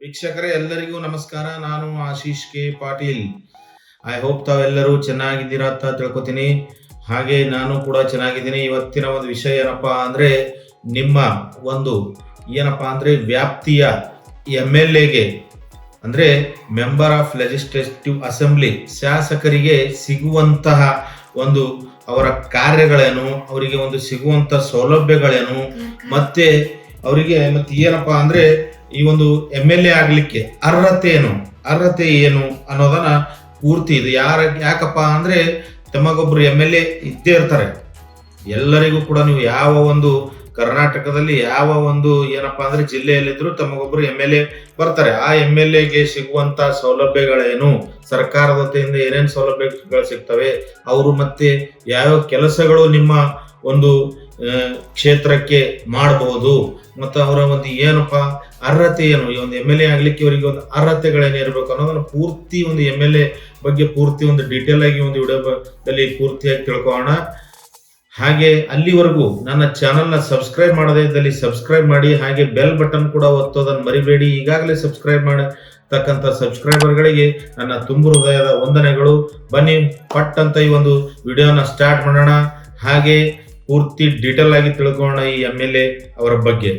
ವೀಕ್ಷಕರೇ ಎಲ್ಲರಿಗೂ ನಮಸ್ಕಾರ. ನಾನು Ashish K. Patil. I hope ತಾವೆಲ್ಲರೂ ಚೆನ್ನಾಗಿದ್ದೀರಾ ಅಂತ ತಿಳ್ಕೊತೀನಿ. ಹಾಗೆ ನಾನು ಕೂಡ ಚೆನ್ನಾಗಿದ್ದೀನಿ. ಇವತ್ತಿನ ಒಂದು ವಿಷಯ ಏನಪ್ಪಾ ಅಂದ್ರೆ ನಿಮ್ಮ ಒಂದು ಏನಪ್ಪಾ ಅಂದ್ರೆ ವ್ಯಾಪ್ತಿಯ ಎಂ ಎಲ್ ಎಗೆ ಅಂದ್ರೆ ಮೆಂಬರ್ ಆಫ್ ಲೆಜಿಸ್ಲೇಟಿವ್ ಅಸೆಂಬ್ಲಿ ಶಾಸಕರಿಗೆ ಸಿಗುವಂತಹ ಒಂದು ಅವರ ಕಾರ್ಯಗಳೇನು ಅವರಿಗೆ ಒಂದು ಸಿಗುವಂತ ಸೌಲಭ್ಯಗಳೇನು ಮತ್ತೆ ಅವರಿಗೆ ಮತ್ತೆ ಏನಪ್ಪಾ ಅಂದ್ರೆ ಈ ಒಂದು ಎಂ ಎಲ್ ಎ ಆಗ್ಲಿಕ್ಕೆ ಅರ್ಹತೆ ಏನು? ಅರ್ಹತೆ ಏನು ಅನ್ನೋದನ್ನ ಪೂರ್ತಿ ಇದು ಯಾರ, ಯಾಕಪ್ಪ ಅಂದ್ರೆ ತಮಗೊಬ್ರು ಎಂ ಎಲ್ ಎ ಇದ್ದೇ ಇರ್ತಾರೆ. ಎಲ್ಲರಿಗೂ ಕೂಡ ನೀವು ಯಾವ ಒಂದು ಕರ್ನಾಟಕದಲ್ಲಿ ಯಾವ ಒಂದು ಏನಪ್ಪಾ ಅಂದ್ರೆ ಜಿಲ್ಲೆಯಲ್ಲಿದ್ರು ತಮಗೊಬ್ರು ಎಂ ಎಲ್ ಎ ಬರ್ತಾರೆ. ಆ ಎಂ ಎಲ್ ಎಗೆ ಸಿಗುವಂತ ಸೌಲಭ್ಯಗಳೇನು? ಸರ್ಕಾರದ ವತಿಯಿಂದ ಏನೇನು ಸೌಲಭ್ಯಗಳು ಸಿಗ್ತವೆ? ಅವರು ಮತ್ತೆ ಯಾವ ಕೆಲಸಗಳು ನಿಮ್ಮ ಒಂದು ಕ್ಷೇತ್ರಕ್ಕೆ ಮಾಡಬಹುದು ಮತ್ತು ಅವರ ಒಂದು ಏನಪ್ಪ ಅರ್ಹತೆ ಏನು? ಈ ಒಂದು ಎಂ ಎಲ್ ಎ ಆಗ್ಲಿಕ್ಕೆ ಇವರಿಗೆ ಒಂದು ಅರ್ಹತೆಗಳೇನಿರಬೇಕು ಅನ್ನೋದನ್ನು ಪೂರ್ತಿ ಒಂದು ಎಂ ಎಲ್ ಎ ಬಗ್ಗೆ ಪೂರ್ತಿ ಒಂದು ಡೀಟೇಲ್ ಆಗಿ ಒಂದು ವಿಡಿಯೋದಲ್ಲಿ ಪೂರ್ತಿಯಾಗಿ ತಿಳ್ಕೊಳ್ಳೋಣ. ಹಾಗೆ ಅಲ್ಲಿವರೆಗೂ ನನ್ನ ಚಾನಲ್ನ ಸಬ್ಸ್ಕ್ರೈಬ್ ಮಾಡದೇ ಇದ್ದಲ್ಲಿ ಸಬ್ಸ್ಕ್ರೈಬ್ ಮಾಡಿ, ಹಾಗೆ ಬೆಲ್ ಬಟನ್ ಕೂಡ ಒತ್ತೋದನ್ನು ಮರಿಬೇಡಿ. ಈಗಾಗಲೇ ಸಬ್ಸ್ಕ್ರೈಬ್ ಮಾಡತಕ್ಕಂಥ ಸಬ್ಸ್ಕ್ರೈಬರ್ಗಳಿಗೆ ನನ್ನ ತುಂಬು ಹೃದಯದ ವಂದನೆಗಳು. ಬನ್ನಿ, ಪಟ್ ಅಂತ ಈ ಒಂದು ವಿಡಿಯೋನ ಸ್ಟಾರ್ಟ್ ಮಾಡೋಣ. ಹಾಗೆ ಪೂರ್ತಿ ಡೀಟೇಲ್ ಆಗಿ ತಿಳ್ಕೊಳ್ಳೋಣ ಈ ಎಂ ಎಲ್ ಎ ಅವರ ಬಗ್ಗೆ.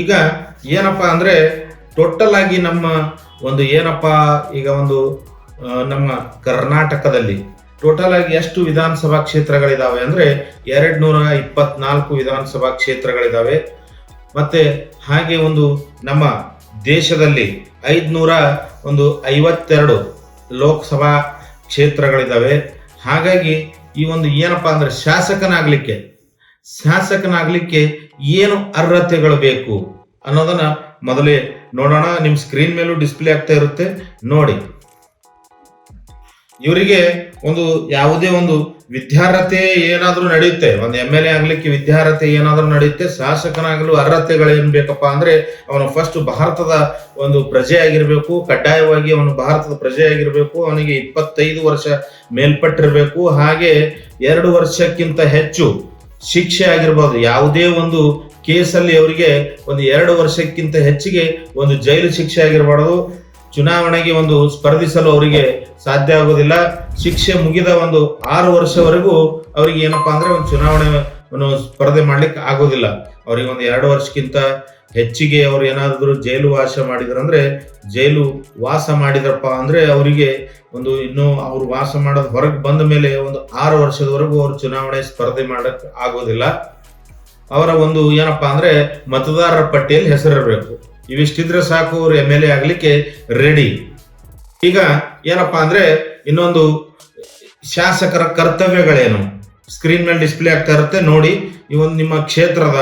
ಈಗ ಏನಪ್ಪಾ ಅಂದ್ರೆ ಟೋಟಲ್ ಆಗಿ ನಮ್ಮ ಒಂದು ಏನಪ್ಪಾ ಈಗ ಒಂದು ನಮ್ಮ ಕರ್ನಾಟಕದಲ್ಲಿ ಟೋಟಲ್ ಆಗಿ ಎಷ್ಟು ವಿಧಾನಸಭಾ ಕ್ಷೇತ್ರಗಳಿದಾವೆ ಅಂದ್ರೆ ಎರಡ್ ನೂರ ಇಪ್ಪತ್ನಾಲ್ಕು ವಿಧಾನಸಭಾ ಕ್ಷೇತ್ರಗಳಿದಾವೆ. ಮತ್ತೆ ಹಾಗೆ ಒಂದು ನಮ್ಮ ದೇಶದಲ್ಲಿ ಐದುನೂರ ಒಂದು ಐವತ್ತೆರಡು ಲೋಕಸಭಾ ಕ್ಷೇತ್ರಗಳಿದ್ದಾವೆ. ಹಾಗಾಗಿ ಈ ಒಂದು ಏನಪ್ಪ ಅಂದ್ರೆ ಶಾಸಕನಾಗಲಿಕ್ಕೆ ಶಾಸಕನಾಗಲಿಕ್ಕೆ ಏನು ಅರ್ಹತೆಗಳು ಬೇಕು ಅನ್ನೋದನ್ನು ಮೊದಲೇ ನೋಡೋಣ. ನಿಮ್ಮ ಸ್ಕ್ರೀನ್ ಮೇಲೂ ಡಿಸ್ಪ್ಲೇ ಆಗ್ತಾ ಇರುತ್ತೆ. ನೋಡಿ. ಇವರಿಗೆ ಒಂದು ಯಾವುದೇ ಒಂದು ವಿದ್ಯಾರ್ಹತೆ ಏನಾದರೂ ನಡೆಯುತ್ತೆ, ಒಂದು ಎಂ ಎಲ್ ಎ ಆಗ್ಲಿಕ್ಕೆ ವಿದ್ಯಾರ್ಹತೆ ಏನಾದರೂ ನಡೆಯುತ್ತೆ, ಶಾಸಕನಾಗಲು ಅರ್ಹತೆಗಳು ಏನ್ ಬೇಕಪ್ಪ ಅಂದ್ರೆ ಅವನು ಫಸ್ಟ್ ಭಾರತದ ಒಂದು ಪ್ರಜೆ ಆಗಿರಬೇಕು, ಕಡ್ಡಾಯವಾಗಿ ಅವನು ಭಾರತದ ಪ್ರಜೆ ಆಗಿರಬೇಕು, ಅವನಿಗೆ ಇಪ್ಪತ್ತೈದು ವರ್ಷ ಮೇಲ್ಪಟ್ಟಿರಬೇಕು, ಹಾಗೆ ಎರಡು ವರ್ಷಕ್ಕಿಂತ ಹೆಚ್ಚು ಶಿಕ್ಷೆ ಆಗಿರ್ಬೋದು. ಯಾವುದೇ ಒಂದು ಕೇಸಲ್ಲಿ ಅವರಿಗೆ ಒಂದು ಎರಡು ವರ್ಷಕ್ಕಿಂತ ಹೆಚ್ಚಿಗೆ ಒಂದು ಜೈಲು ಶಿಕ್ಷೆ ಆಗಿರಬಾರ್ದು. ಚುನಾವಣೆಗೆ ಒಂದು ಸ್ಪರ್ಧಿಸಲು ಅವರಿಗೆ ಸಾಧ್ಯ ಆಗೋದಿಲ್ಲ. ಶಿಕ್ಷೆ ಮುಗಿದ ಒಂದು ಆರು ವರ್ಷವರೆಗೂ ಅವರಿಗೆ ಏನಪ್ಪಾ ಅಂದ್ರೆ ಒಂದು ಚುನಾವಣೆ ಸ್ಪರ್ಧೆ ಮಾಡ್ಲಿಕ್ಕೆ ಆಗೋದಿಲ್ಲ. ಅವರಿಗೆ ಒಂದು ಎರಡು ವರ್ಷಕ್ಕಿಂತ ಹೆಚ್ಚಿಗೆ ಅವ್ರು ಏನಾದರೂ ಜೈಲು ವಾಸ ಮಾಡಿದ್ರಂದ್ರೆ ಜೈಲು ವಾಸ ಮಾಡಿದ್ರಪ್ಪ ಅಂದ್ರೆ ಅವರಿಗೆ ಒಂದು ಇನ್ನು ಅವ್ರು ವಾಸ ಮಾಡೋದು ಹೊರಗೆ ಬಂದ ಮೇಲೆ ಒಂದು ಆರು ವರ್ಷದವರೆಗೂ ಅವರು ಚುನಾವಣೆ ಸ್ಪರ್ಧೆ ಮಾಡಕ್ ಆಗೋದಿಲ್ಲ. ಅವರ ಒಂದು ಏನಪ್ಪಾ ಅಂದ್ರೆ ಮತದಾರರ ಪಟ್ಟಿಯಲ್ಲಿ ಹೆಸರಿರಬೇಕು. ಇವಿಷ್ಟಿದ್ರೆ ಸಾಕು ಅವರು ಎಂ ಎಲ್ ಎ ಆಗಲಿಕ್ಕೆ ರೆಡಿ ಈಗ ಏನಪ್ಪಾ ಅಂದ್ರೆ ಇನ್ನೊಂದು ಶಾಸಕರ ಕರ್ತವ್ಯಗಳೇನು? ಸ್ಕ್ರೀನ್ ಮೇಲೆ ಡಿಸ್ಪ್ಲೇ ಆಗ್ತಾ ಇರುತ್ತೆ, ನೋಡಿ ಈ ಒಂದು ನಿಮ್ಮ ಕ್ಷೇತ್ರದ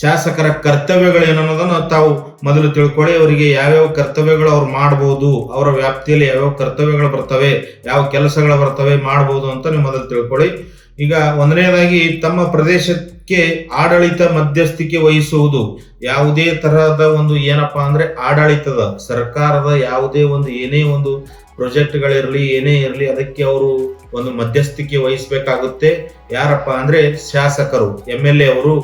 ಶಾಸಕರ ಕರ್ತವ್ಯಗಳು ಏನನ್ನೋದನ್ನು ತಾವು ಮೊದಲು ತಿಳ್ಕೊಳ್ಳಿ. ಅವರಿಗೆ ಯಾವ್ಯಾವ ಕರ್ತವ್ಯಗಳು ಅವ್ರು ಮಾಡಬಹುದು ಅವರ ವ್ಯಾಪ್ತಿಯಲ್ಲಿ ಯಾವ್ಯಾವ ಕರ್ತವ್ಯಗಳು ಬರ್ತವೆ, ಯಾವ ಕೆಲಸಗಳು ಬರ್ತವೆ ಮಾಡಬಹುದು ಅಂತ ನೀವು ಮೊದಲು ತಿಳ್ಕೊಳ್ಳಿ. ಈಗ ಒಂದನೇದಾಗಿ ತಮ್ಮ ಪ್ರದೇಶಕ್ಕೆ ಆಡಳಿತ ಮಧ್ಯಸ್ಥಿಕೆ ವಹಿಸುವುದು ಯಾವುದೇ ತರಹದ ಒಂದು ಏನಪ್ಪಾ ಅಂದ್ರೆ ಆಡಳಿತದ, ಸರ್ಕಾರದ ಯಾವುದೇ ಒಂದು ಏನೇ ಒಂದು ಪ್ರಾಜೆಕ್ಟ್ಗಳಿರಲಿ, ಏನೇ ಇರಲಿ, ಅದಕ್ಕೆ ಅವರು ಒಂದು ಮಧ್ಯಸ್ಥಿಕೆ ವಹಿಸಬೇಕಾಗುತ್ತೆ. ಯಾರಪ್ಪ ಅಂದ್ರೆ ಶಾಸಕರು ಎಂ ಎಲ್ ಎ ಅವರು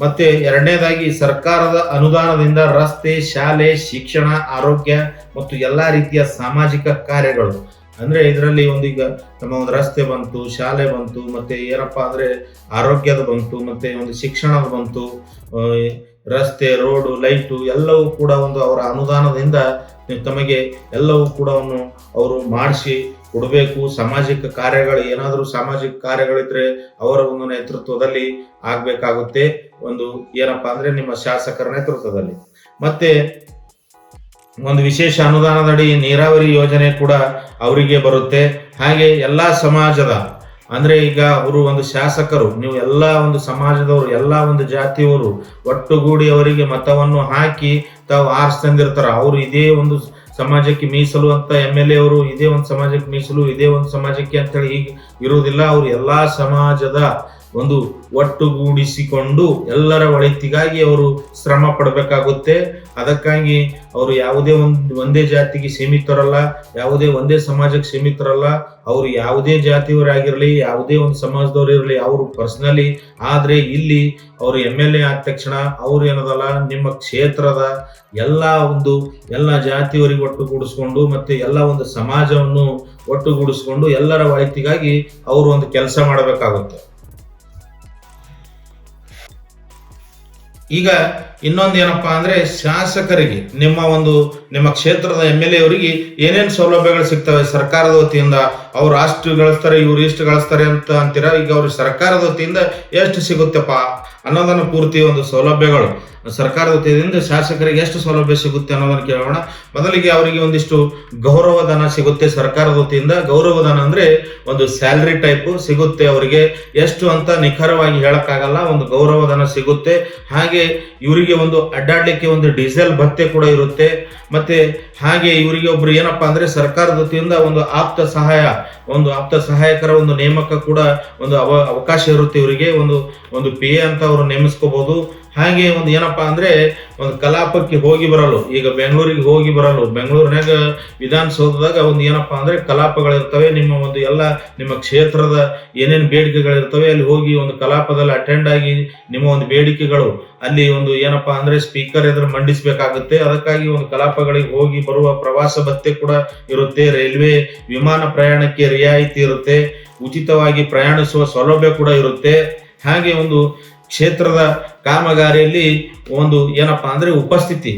ಮತ್ತೆ ಎರಡನೇದಾಗಿ ಸರ್ಕಾರದ ಅನುದಾನದಿಂದ ರಸ್ತೆ, ಶಾಲೆ, ಶಿಕ್ಷಣ, ಆರೋಗ್ಯ ಮತ್ತು ಎಲ್ಲಾ ರೀತಿಯ ಸಾಮಾಜಿಕ ಕಾರ್ಯಗಳು. ಅಂದ್ರೆ ಇದರಲ್ಲಿ ಒಂದು ಈಗ ನಮ್ಮ ಒಂದು ರಸ್ತೆ ಬಂತು, ಶಾಲೆ ಬಂತು, ಮತ್ತೆ ಏನಪ್ಪಾ ಅಂದ್ರೆ ಆರೋಗ್ಯದ ಬಂತು, ಮತ್ತೆ ಒಂದು ಶಿಕ್ಷಣದ ಬಂತು ರಸ್ತೆ, ರೋಡು, ಲೈಟು ಎಲ್ಲವೂ ಕೂಡ ಒಂದು ಅವರ ಅನುದಾನದಿಂದ ತಮಗೆ ಎಲ್ಲವೂ ಕೂಡ ಅವರು ಮಾಡಿಸಿ ಕೊಡಬೇಕು, ಸಾಮಾಜಿಕ ಕಾರ್ಯಗಳು, ಏನಾದರೂ ಸಾಮಾಜಿಕ ಕಾರ್ಯಗಳಿದ್ರೆ ಅವರ ಒಂದು ನೇತೃತ್ವದಲ್ಲಿ ಆಗ್ಬೇಕಾಗುತ್ತೆ ಒಂದು ಏನಪ್ಪಾ ಅಂದ್ರೆ ನಿಮ್ಮ ಶಾಸಕರ ನೇತೃತ್ವದಲ್ಲಿ. ಮತ್ತೆ ಒಂದು ವಿಶೇಷ ಅನುದಾನದಡಿ ನೀರಾವರಿ ಯೋಜನೆ ಕೂಡ ಅವರಿಗೆ ಬರುತ್ತೆ. ಹಾಗೆ ಎಲ್ಲಾ ಸಮಾಜದ, ಅಂದ್ರೆ ಈಗ ಅವರು ಒಂದು ಶಾಸಕರು, ನೀವು ಎಲ್ಲಾ ಒಂದು ಸಮಾಜದವರು, ಎಲ್ಲಾ ಒಂದು ಜಾತಿಯವರು ಒಟ್ಟುಗೂಡಿ ಅವರಿಗೆ ಮತವನ್ನು ಹಾಕಿ ತಾವು ಆರಿಸ್ತಂದಿರ್ತಾರ ಅವರು ಇದೇ ಒಂದು ಸಮಾಜಕ್ಕೆ ಮೀಸಲು ಅಂತ ಎಂ ಎಲ್ ಎ ಅವರು ಇದೇ ಒಂದು ಸಮಾಜಕ್ಕೆ ಮೀಸಲು, ಇದೇ ಒಂದು ಸಮಾಜಕ್ಕೆ ಅಂತೇಳಿ ಈಗ ಇರುವುದಿಲ್ಲ. ಅವರು ಎಲ್ಲಾ ಸಮಾಜದ ಒಂದು ಒಟ್ಟುಗೂಡಿಸಿಕೊಂಡು ಎಲ್ಲರ ಒಳಿತಿಗಾಗಿ ಅವರು ಶ್ರಮ ಪಡಬೇಕಾಗುತ್ತೆ. ಅದಕ್ಕಾಗಿ ಅವರು ಯಾವುದೇ ಒಂದು, ಒಂದೇ ಜಾತಿಗೆ ಸೀಮಿತರಲ್ಲ, ಯಾವುದೇ ಒಂದೇ ಸಮಾಜಕ್ಕೆ ಸೀಮಿತರಲ್ಲ. ಅವರು ಯಾವುದೇ ಜಾತಿಯವರಾಗಿರಲಿ, ಯಾವುದೇ ಒಂದು ಸಮಾಜದವ್ರು ಇರಲಿ, ಅವರು ಪರ್ಸನಲಿ ಆದರೆ ಇಲ್ಲಿ ಅವರು ಎಂ ಎಲ್ ಎ ಆದ ತಕ್ಷಣ ಅವ್ರು ಏನದಲ್ಲ, ನಿಮ್ಮ ಕ್ಷೇತ್ರದ ಎಲ್ಲ ಒಂದು, ಎಲ್ಲ ಜಾತಿಯವರಿಗೆ ಒಟ್ಟುಗೂಡಿಸ್ಕೊಂಡು ಮತ್ತೆ ಎಲ್ಲ ಒಂದು ಸಮಾಜವನ್ನು ಒಟ್ಟುಗೂಡಿಸ್ಕೊಂಡು ಎಲ್ಲರ ಒಳಿತಿಗಾಗಿ ಅವರು ಒಂದು ಕೆಲಸ ಮಾಡಬೇಕಾಗುತ್ತೆ. ಈಗ ಇನ್ನೊಂದು ಏನಪ್ಪಾ ಅಂದ್ರೆ ಶಾಸಕರಿಗೆ, ನಿಮ್ಮ ಒಂದು, ನಿಮ್ಮ ಕ್ಷೇತ್ರದ ಎಂ ಎಲ್ ಎ ಅವರಿಗೆ ಏನೇನು ಸೌಲಭ್ಯಗಳು ಸಿಗ್ತವೆ ಸರ್ಕಾರದ ವತಿಯಿಂದ? ಅವ್ರು ಅಷ್ಟು ಗಳಿಸ್ತಾರೆ ಇವ್ರು ಇಷ್ಟು ಗಳಿಸ್ತಾರೆ ಅಂತ ಅಂತೀರಾ? ಈಗ ಅವ್ರಿಗೆ ಸರ್ಕಾರದ ವತಿಯಿಂದ ಎಷ್ಟು ಸಿಗುತ್ತೆಪ್ಪ? ಅನ್ನೋದನ್ನ ಪೂರ್ತಿ ಒಂದು ಸೌಲಭ್ಯಗಳು ಸರ್ಕಾರದ ವತಿಯಿಂದ ಶಾಸಕರಿಗೆ ಎಷ್ಟು ಸೌಲಭ್ಯ ಸಿಗುತ್ತೆ ಅನ್ನೋದನ್ನು ಕೇಳೋಣ. ಮೊದಲಿಗೆ ಅವರಿಗೆ ಒಂದಿಷ್ಟು ಗೌರವಧನ ಸಿಗುತ್ತೆ ಸರ್ಕಾರದ ವತಿಯಿಂದ. ಗೌರವಧನ ಅಂದ್ರೆ ಒಂದು ಸ್ಯಾಲ್ರಿ ಟೈಪ್ ಸಿಗುತ್ತೆ ಅವರಿಗೆ. ಎಷ್ಟು ಅಂತ ನಿಖರವಾಗಿ ಹೇಳಕ್ಕಾಗಲ್ಲ, ಒಂದು ಗೌರವಧನ ಸಿಗುತ್ತೆ. ಹಾಗೆ ಇವರಿಗೆ ಒಂದು ಅಡ್ಡಾಡ್ಲಿಕ್ಕೆ ಒಂದು ಡೀಸೆಲ್ ಭತ್ತೆ ಕೂಡ ಇರುತ್ತೆ. ಮತ್ತೆ ಹಾಗೆ ಇವರಿಗೆ ಒಬ್ರು ಏನಪ್ಪಾ ಅಂದ್ರೆ ಸರ್ಕಾರದ ವತಿಯಿಂದ ಒಂದು ಆಪ್ತ ಸಹಾಯ, ಒಂದು ಆಪ್ತ ಸಹಾಯಕರ ಒಂದು ನೇಮಕ ಕೂಡ ಒಂದು ಅವ ಅವಕಾಶ ಇರುತ್ತೆ ಇವರಿಗೆ. ಒಂದು ಒಂದು ಪಿ ಎ ಅಂತ ಅವರು ನೇಮಿಸ್ಕೋಬಹುದು ಹಾಗೆ ಒಂದು ಏನಪ್ಪಾ ಅಂದ್ರೆ ಒಂದು ಕಲಾಪಕ್ಕೆ ಹೋಗಿ ಬರಲು. ಈಗ ಬೆಂಗಳೂರಿಗೆ ಹೋಗಿ ಬರಲು. ಬೆಂಗಳೂರಿನಾಗ ವಿಧಾನಸೌಧದಾಗ ಒಂದು ಏನಪ್ಪಾ ಅಂದ್ರೆ ಕಲಾಪಗಳಿರ್ತವೆ. ನಿಮ್ಮ ಒಂದು ಎಲ್ಲ ನಿಮ್ಮ ಕ್ಷೇತ್ರದ ಏನೇನು ಬೇಡಿಕೆಗಳಿರ್ತವೆ, ಅಲ್ಲಿ ಹೋಗಿ ಒಂದು ಕಲಾಪದಲ್ಲಿ ಅಟೆಂಡ್ ಆಗಿ ನಿಮ್ಮ ಒಂದು ಬೇಡಿಕೆಗಳು, ಅಲ್ಲಿ ಒಂದು ಏನಪ್ಪಾ ಅಂದ್ರೆ ಸ್ಪೀಕರ್ ಎದುರು ಮಂಡಿಸಬೇಕಾಗುತ್ತೆ. ಅದಕ್ಕಾಗಿ ಒಂದು ಕಲಾಪಗಳಿಗೆ ಹೋಗಿ ಬರುವ ಪ್ರವಾಸ ಭತ್ಯೆ ಕೂಡ ಇರುತ್ತೆ. ರೈಲ್ವೆ ವಿಮಾನ ಪ್ರಯಾಣಕ್ಕೆ ರಿಯಾಯಿತಿ ಇರುತ್ತೆ. ಉಚಿತವಾಗಿ ಪ್ರಯಾಣಿಸುವ ಸೌಲಭ್ಯ ಕೂಡ ಇರುತ್ತೆ. ಹಾಗೆ ಒಂದು ಕ್ಷೇತ್ರದ ಕಾಮಗಾರಿಯಲ್ಲಿ ಒಂದು ಏನಪ್ಪಾ ಅಂದ್ರೆ ಉಪಸ್ಥಿತಿ.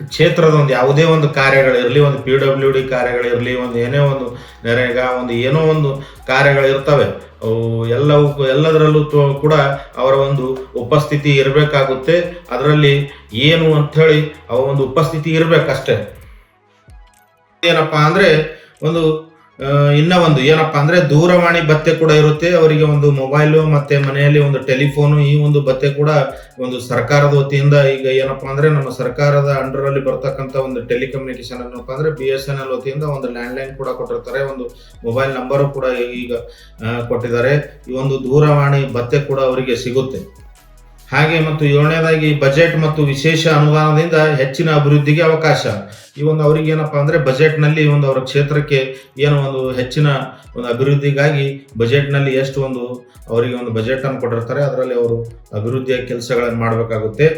ಕ್ಷೇತ್ರದ ಒಂದು ಯಾವುದೇ ಒಂದು ಕಾರ್ಯಗಳಿರಲಿ, ಒಂದು ಪಿ ಡಬ್ಲ್ಯೂ ಡಿ ಕಾರ್ಯಗಳಿರಲಿ, ಒಂದು ಏನೇ ಒಂದು ನೆರೆಗ, ಒಂದು ಏನೋ ಒಂದು ಕಾರ್ಯಗಳಿರ್ತವೆ. ಅವು ಎಲ್ಲವೂ ಎಲ್ಲದರಲ್ಲೂ ಕೂಡ ಅವರ ಒಂದು ಉಪಸ್ಥಿತಿ ಇರಬೇಕಾಗುತ್ತೆ. ಅದರಲ್ಲಿ ಏನು ಅಂಥೇಳಿ ಅವ ಒಂದು ಉಪಸ್ಥಿತಿ ಇರಬೇಕಷ್ಟೇ. ಏನಪ್ಪಾ ಅಂದ್ರೆ ಒಂದು ಇನ್ನ ಒಂದು ಏನಪ್ಪಾ ಅಂದ್ರೆ ದೂರವಾಣಿ ಭತ್ತೆ ಕೂಡ ಇರುತ್ತೆ. ಅವರಿಗೆ ಒಂದು ಮೊಬೈಲು ಮತ್ತೆ ಮನೆಯಲ್ಲಿ ಒಂದು ಟೆಲಿಫೋನು, ಈ ಒಂದು ಭತ್ಯೆ ಕೂಡ ಒಂದು ಸರ್ಕಾರದ ವತಿಯಿಂದ ಈಗ ಏನಪ್ಪಾ ಅಂದ್ರೆ ನಮ್ಮ ಸರ್ಕಾರದ ಅಂಡರ್ ಅಲ್ಲಿ ಬರ್ತಕ್ಕಂಥ ಒಂದು ಟೆಲಿಕಮ್ಯುನಿಕೇಶನ್ ಏನಪ್ಪಾ ಅಂದ್ರೆ ಬಿ ಎಸ್ ಎನ್ ಎಲ್ ವತಿಯಿಂದ ಒಂದು ಲ್ಯಾಂಡ್ ಲೈನ್ ಕೂಡ ಕೊಟ್ಟಿರ್ತಾರೆ. ಒಂದು ಮೊಬೈಲ್ ನಂಬರು ಕೂಡ ಈಗ ಕೊಟ್ಟಿದ್ದಾರೆ. ಈ ಒಂದು ದೂರವಾಣಿ ಭತ್ತೆ ಕೂಡ ಅವರಿಗೆ ಸಿಗುತ್ತೆ. ಹಾಗೆ ಮತ್ತು ಏಳನೇದಾಗಿ ಬಜೆಟ್ ಮತ್ತು ವಿಶೇಷ ಅನುದಾನದಿಂದ ಹೆಚ್ಚಿನ ಅಭಿವೃದ್ಧಿಗೆ ಅವಕಾಶ. ಈ ಒಂದು ಅವರಿಗೆ ಏನಪ್ಪಾ ಅಂದ್ರೆ ಬಜೆಟ್ನಲ್ಲಿ ಒಂದು ಅವರ ಕ್ಷೇತ್ರಕ್ಕೆ ಏನು ಒಂದು ಹೆಚ್ಚಿನ ಒಂದು ಅಭಿವೃದ್ಧಿಗಾಗಿ ಬಜೆಟ್ನಲ್ಲಿ ಎಷ್ಟು ಒಂದು ಅವರಿಗೆ ಒಂದು ಬಜೆಟ್ ಅನ್ನು ಕೊಟ್ಟಿರ್ತಾರೆ, ಅದರಲ್ಲಿ ಅವರು ಅಭಿವೃದ್ಧಿಯ ಕೆಲಸಗಳನ್ನು ಮಾಡಬೇಕಾಗುತ್ತೆ.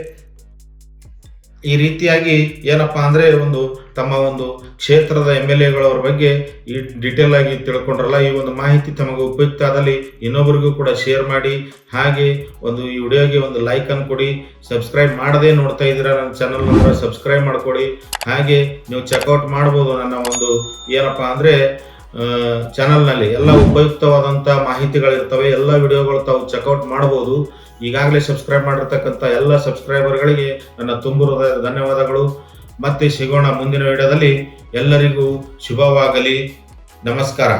ಈ ರೀತಿಯಾಗಿ ಏನಪ್ಪಾ ಅಂದ್ರೆ ಒಂದು ತಮ್ಮ ಒಂದು ಕ್ಷೇತ್ರದ ಎಂ ಎಲ್ ಎಗಳವ್ರ ಬಗ್ಗೆ ಈ ಡಿಟೇಲ್ ಆಗಿ ತಿಳ್ಕೊಂಡ್ರಲ್ಲ, ಈ ಒಂದು ಮಾಹಿತಿ ತಮಗೆ ಉಪಯುಕ್ತ ಆದಲ್ಲಿ ಇನ್ನೊಬ್ಬರಿಗೂ ಕೂಡ ಶೇರ್ ಮಾಡಿ, ಹಾಗೆ ಒಂದು ಈ ವಿಡಿಯೋಗೆ ಒಂದು ಲೈಕ್ ಅನ್ನು ಕೊಡಿ ಸಬ್ಸ್ಕ್ರೈಬ್ ಮಾಡದೇ ನೋಡ್ತಾ ಇದ್ದೀರಾ ನನ್ನ ಚಾನಲ್ ನಂತರ ಸಬ್ಸ್ಕ್ರೈಬ್ ಮಾಡ್ಕೊಡಿ, ಹಾಗೆ ನೀವು ಚೆಕ್ಔಟ್ ಮಾಡ್ಬೋದು ನನ್ನ ಒಂದು ಏನಪ್ಪಾ ಅಂದ್ರೆ ಚಾನಲ್ನಲ್ಲಿ ಎಲ್ಲ ಉಪಯುಕ್ತವಾದಂಥ ಮಾಹಿತಿಗಳಿರ್ತವೆ, ಎಲ್ಲ ವಿಡಿಯೋಗಳು ತಾವು ಚೆಕ್ಔಟ್ ಮಾಡ್ಬೋದು. ಈಗಾಗಲೇ ಸಬ್ಸ್ಕ್ರೈಬ್ ಮಾಡಿರ್ತಕ್ಕಂಥ ಎಲ್ಲ ಸಬ್ಸ್ಕ್ರೈಬರ್ಗಳಿಗೆ ನನ್ನ ತುಂಬು ಧನ್ಯವಾದಗಳು. ಮತ್ತೆ ಸಿಗೋಣ ಮುಂದಿನ ವಿಡಿಯೋದಲ್ಲಿ ಎಲ್ಲರಿಗೂ ಶುಭವಾಗಲಿ. ನಮಸ್ಕಾರ.